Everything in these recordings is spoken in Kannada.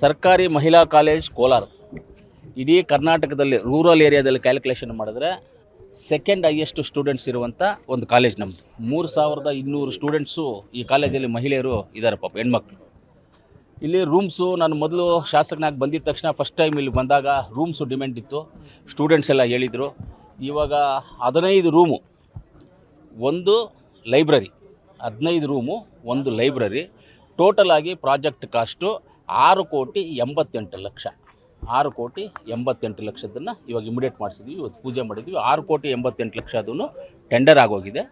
ಸರ್ಕಾರಿ ಮಹಿಳಾ ಕಾಲೇಜ್ ಕೋಲಾರ. ಇಡೀ ಕರ್ನಾಟಕದಲ್ಲಿ ರೂರಲ್ ಏರಿಯಾದಲ್ಲಿ ಕ್ಯಾಲ್ಕುಲೇಷನ್ ಮಾಡಿದ್ರೆ ಸೆಕೆಂಡ್ ಹೈಯೆಸ್ಟ್ ಸ್ಟೂಡೆಂಟ್ಸ್ ಇರುವಂಥ ಒಂದು ಕಾಲೇಜ್ ನಮ್ಮದು ಮೂರು ಸಾವಿರದ ಇನ್ನೂರು ಸ್ಟೂಡೆಂಟ್ಸು ಈ ಕಾಲೇಜಲ್ಲಿ ಮಹಿಳೆಯರು ಇದ್ದಾರೆ ಪಾಪ, ಹೆಣ್ಮಕ್ಳು. ಇಲ್ಲಿ ರೂಮ್ಸು ನಾನು ಮೊದಲು ಶಾಸಕನಾಗಿ ಬಂದಿದ್ದ ತಕ್ಷಣ ಫಸ್ಟ್ ಟೈಮ್ ಇಲ್ಲಿ ಬಂದಾಗ ರೂಮ್ಸು ಡಿಮ್ಯಾಂಡ್ ಇತ್ತು. ಸ್ಟೂಡೆಂಟ್ಸ್ ಎಲ್ಲ ಹೇಳಿದರು. ಇವಾಗ ಹದಿನೈದು ರೂಮು ಒಂದು ಲೈಬ್ರರಿ ಹದಿನೈದು ರೂಮು ಒಂದು ಲೈಬ್ರರಿ ಟೋಟಲ್ ಆಗಿ ಪ್ರಾಜೆಕ್ಟ್ ಕಾಸ್ಟು ಆರು ಕೋಟಿ ಎಂಬತ್ತೆಂಟು ಲಕ್ಷ. ಆರು ಕೋಟಿ ಎಂಬತ್ತೆಂಟು ಲಕ್ಷದನ್ನು ಇವಾಗ ಇಮಿಡಿಯೇಟ್ ಮಾಡಿಸಿದ್ವಿ, ಇವತ್ತು ಪೂಜೆ ಮಾಡಿದ್ವಿ. ಆರು ಕೋಟಿ ಎಂಬತ್ತೆಂಟು ಲಕ್ಷ ಅದನ್ನು ಟೆಂಡರ್ ಆಗೋಗಿದೆ.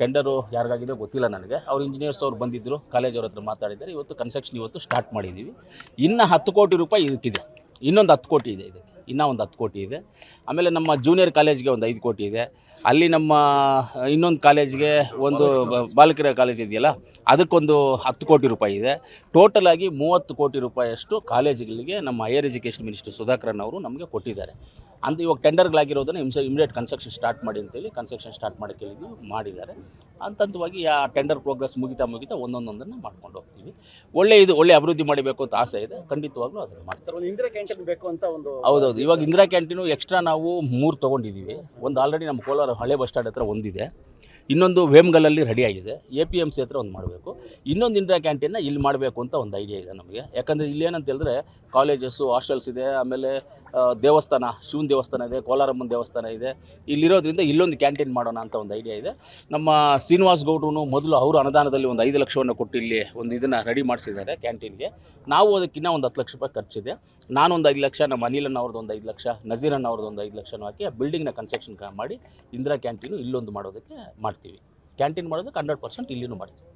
ಟೆಂಡರು ಯಾರಿಗಾಗಿದೆ ಗೊತ್ತಿಲ್ಲ ನನಗೆ. ಅವ್ರು ಇಂಜಿನಿಯರ್ಸ್ ಅವ್ರು ಬಂದಿದ್ದರು ಕಾಲೇಜ್ ಅವ್ರ ಹತ್ರ ಮಾತಾಡಿದ್ದಾರೆ. ಇವತ್ತು ಕನ್ಸ್ಟ್ರಕ್ಷನ್ ಇವತ್ತು ಸ್ಟಾರ್ಟ್ ಮಾಡಿದ್ದೀವಿ ಇನ್ನು ಹತ್ತು ಕೋಟಿ ರೂಪಾಯಿ ಇದಕ್ಕಿದೆ. ಇನ್ನೊಂದು ಹತ್ತು ಕೋಟಿ ಇದೆ ಇದಕ್ಕೆ. ಇನ್ನೂ ಒಂದು ಹತ್ತು ಕೋಟಿ ಇದೆ. ಆಮೇಲೆ ನಮ್ಮ ಜೂನಿಯರ್ ಕಾಲೇಜ್ಗೆ ಒಂದು ಐದು ಕೋಟಿ ಇದೆ. ಅಲ್ಲಿ ನಮ್ಮ ಇನ್ನೊಂದು ಕಾಲೇಜ್ಗೆ ಒಂದು ಬ- ಬಾಲಕಿಯರ ಕಾಲೇಜ್ ಇದೆಯಲ್ಲ ಅದಕ್ಕೊಂದು ಹತ್ತು ಕೋಟಿ ರೂಪಾಯಿ ಇದೆ. ಟೋಟಲ್ ಆಗಿ ಮೂವತ್ತು ಕೋಟಿ ರೂಪಾಯಿಯಷ್ಟು ಕಾಲೇಜುಗಳಿಗೆ ನಮ್ಮ ಹೈಯರ್ ಎಜುಕೇಷನ್ ಮಿನಿಸ್ಟರ್ ಸುಧಾಕರನ್ ಅವರು ನಮಗೆ ಕೊಟ್ಟಿದ್ದಾರೆ. ಅಂತ ಇವಾಗ ಟೆಂಡರ್ಗಳಾಗಿರೋದನ್ನು ಇಮ್ಸ ಇಮಿಡಿಯೇಟ್ ಕನ್ಸ್ಟ್ರಕ್ಷನ್ ಸ್ಟಾರ್ಟ್ ಮಾಡಿ ಅಂತೇಳಿ ಕನ್ಸ್ಟ್ರಕ್ಷನ್ ಸ್ಟಾರ್ಟ್ ಮಾಡೋಕ್ಕೆ ಮಾಡಿದ್ದಾರೆ. ಅಂತಂತವಾಗಿ ಆ ಟೆಂಡರ್ ಪ್ರೋಗ್ರೆಸ್ ಮುಗಿತಾ ಮುಗಿತಾ ಒಂದೊಂದೊಂದನ್ನು ಮಾಡ್ಕೊಂಡು ಹೋಗ್ತೀವಿ. ಒಳ್ಳೆ ಇದು ಒಳ್ಳೆ ಅಭಿವೃದ್ಧಿ ಮಾಡಬೇಕು ಅಂತ ಆಸೆ ಇದೆ. ಖಂಡಿತವಾಗ್ಲೂ ಅದನ್ನು ಮಾಡ್ತಾರೆ ಸರ್ ಒಂದು ಇಂದಿರಾ ಕ್ಯಾಂಟೀನ್ ಬೇಕು ಅಂತ ಒಂದು ಹೌದೌದು. ಇವಾಗ ಇಂದಿರಾ ಕ್ಯಾಂಟೀನು ಎಕ್ಸ್ಟ್ರಾ ನಾವು ಮೂರು ತೊಗೊಂಡಿದ್ದೀವಿ. ಒಂದು ಆಲ್ರೆಡಿ ನಮ್ಮ ಕೋಲಾರ ಹಳೆ ಬಸ್ ಸ್ಟ್ಯಾಂಡ್ ಹತ್ರ ಒಂದಿದೆ. ಇನ್ನೊಂದು ವೇಮ್ಗಲಲ್ಲಿ ರೆಡಿ ಆಗಿದೆ. ಎ ಪಿ ಎಂ ಸಿ ಹತ್ರ ಒಂದು ಮಾಡಬೇಕು. ಇನ್ನೊಂದು ಇಂದಿರಾ ಕ್ಯಾಂಟೀನ್ನ ಇಲ್ಲಿ ಮಾಡಬೇಕು ಅಂತ ಒಂದು ಐಡಿಯಾ ಇದೆ ನಮಗೆ. ಯಾಕಂದರೆ ಏನಂತ ಹೇಳಿದ್ರೆ ಕಾಲೇಜಸ್ಸು ಹಾಸ್ಟೆಲ್ಸ್ ಇದೆ, ಆಮೇಲೆ ದೇವಸ್ಥಾನ ಶಿವನ ದೇವಸ್ಥಾನ ಇದೆ, ಕೋಲಾರಮ್ಮನ ದೇವಸ್ಥಾನ ಇದೆ. ಇಲ್ಲಿರೋದ್ರಿಂದ ಇಲ್ಲೊಂದು ಕ್ಯಾಂಟೀನ್ ಮಾಡೋಣ ಅಂತ ಒಂದು ಐಡಿಯಾ ಇದೆ. ನಮ್ಮ ಶ್ರೀನಿವಾಸ್ ಗೌಡ್ರು ಮೊದಲು ಅವರು ಅನುದಾನದಲ್ಲಿ ಒಂದು ಐದು ಲಕ್ಷವನ್ನು ಕೊಟ್ಟು ಇಲ್ಲಿ ಒಂದು ಇದನ್ನು ರೆಡಿ ಮಾಡಿಸಿದ್ದಾರೆ ಕ್ಯಾಂಟೀನ್ಗೆ. ನಾವು ಅದಕ್ಕಿಂತ ಒಂದು ಹತ್ತು ಲಕ್ಷ ರೂಪಾಯಿ ಖರ್ಚಿದೆ. ನಾನೊಂದು ಐದು ಲಕ್ಷ, ನಮ್ಮ ಅನಿಲನ್ ಅವ್ರದ್ದು ಒಂದು ಐದು ಲಕ್ಷ ನಜೀರನ್ ಅವ್ರದ್ದು ಒಂದು ಐದು ಲಕ್ಷನೂ ಹಾಕಿ ಆ ಬಿಲ್ಡಿಂಗ್ನ ಕನ್ಸ್ಟ್ರಕ್ಷನ್ ಮಾಡಿ ಇಂದಿರಾ ಕ್ಯಾಂಟೀನು ಇಲ್ಲೊಂದು ಮಾಡೋದಕ್ಕೆ ಮಾಡ್ತೀವಿ. ಕ್ಯಾಂಟೀನ್ ಮಾಡೋದಕ್ಕೆ ಹಂಡ್ರೆಡ್ ಪರ್ಸೆಂಟ್ ಇಲ್ಲಿನೂ ಮಾಡ್ತೀವಿ.